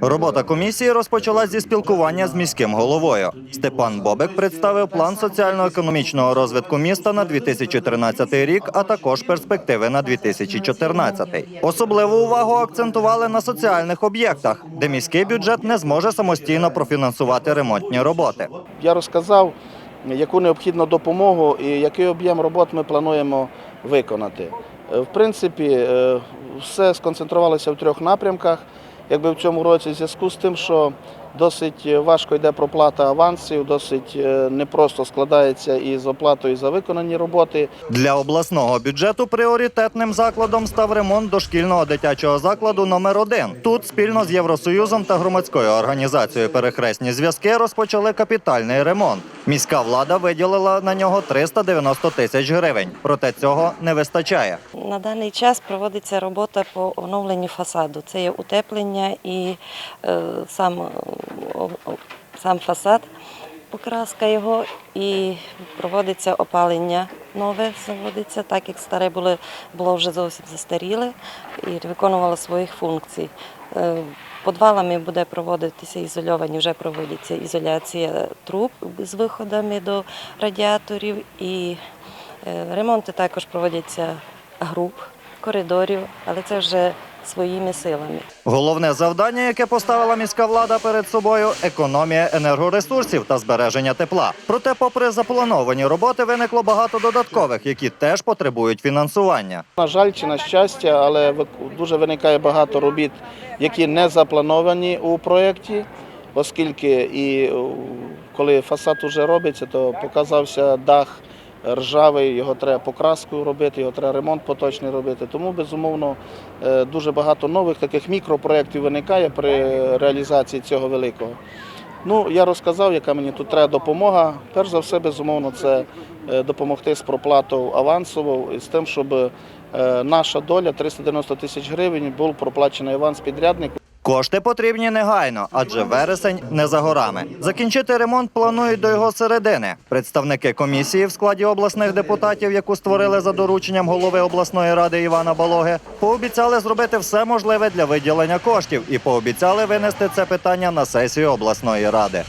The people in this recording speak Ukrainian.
Робота комісії розпочалась зі спілкування з міським головою. Степан Бобик представив план соціально-економічного розвитку міста на 2013 рік, а також перспективи на 2014. Особливу увагу акцентували на соціальних об'єктах, де міський бюджет не зможе самостійно профінансувати ремонтні роботи. Я розказав, яку необхідну допомогу і який об'єм робот ми плануємо виконати. Е, В принципі, е, все сконцентрувалося в трьох напрямках. Якби в цьому році в зв'язку з тим, що досить важко йде проплата авансів, досить е, непросто складається із оплатою за виконані роботи. Для обласного бюджету пріоритетним закладом став ремонт дошкільного дитячого закладу номер 1 Тут спільно з Євросоюзом та громадською організацією Перехресні зв'язки розпочали капітальний ремонт. Міська влада виділила на нього 390 тисяч гривень. Проте цього не вистачає. На даний час проводиться робота по оновленню фасаду. Це є утеплення і е, сам, е, сам фасад, покраска його, і проводиться опалення нове, заводиться, так як старе було, було вже зовсім застаріле і виконувало своїх функцій. Е, Подвалами буде проводитися ізольовані, вже проводиться ізоляція труб з виходами до радіаторів і Е, Ремонти також проводяться груп, коридорів, але це вже своїми силами. Головне завдання, яке поставила міська влада перед собою економія енергоресурсів та збереження тепла. Проте, попри заплановані роботи, виникло багато додаткових, які теж потребують фінансування. На жаль, чи на щастя, але дуже виникає багато робіт, які не заплановані у проєкті, оскільки і е, коли фасад вже робиться, то показався дах ржавий, його треба покраску робити, його треба ремонт поточний робити. Тому, безумовно, е, дуже багато нових таких мікропроєктів виникає при реалізації цього великого. Ну, я розказав, яка мені тут треба допомога. Перш за все, безумовно, це е, допомогти з проплатою авансово і з тим, щоб е, наша доля 390 тисяч гривень був проплачений аванс підряднику. Кошти потрібні негайно, адже вересень не за горами. Закінчити ремонт планують до його середини. Представники комісії в складі обласних депутатів, яку створили за дорученням голови обласної ради Івана Балоги, пообіцяли зробити все можливе для виділення коштів і пообіцяли винести це питання на сесію обласної ради.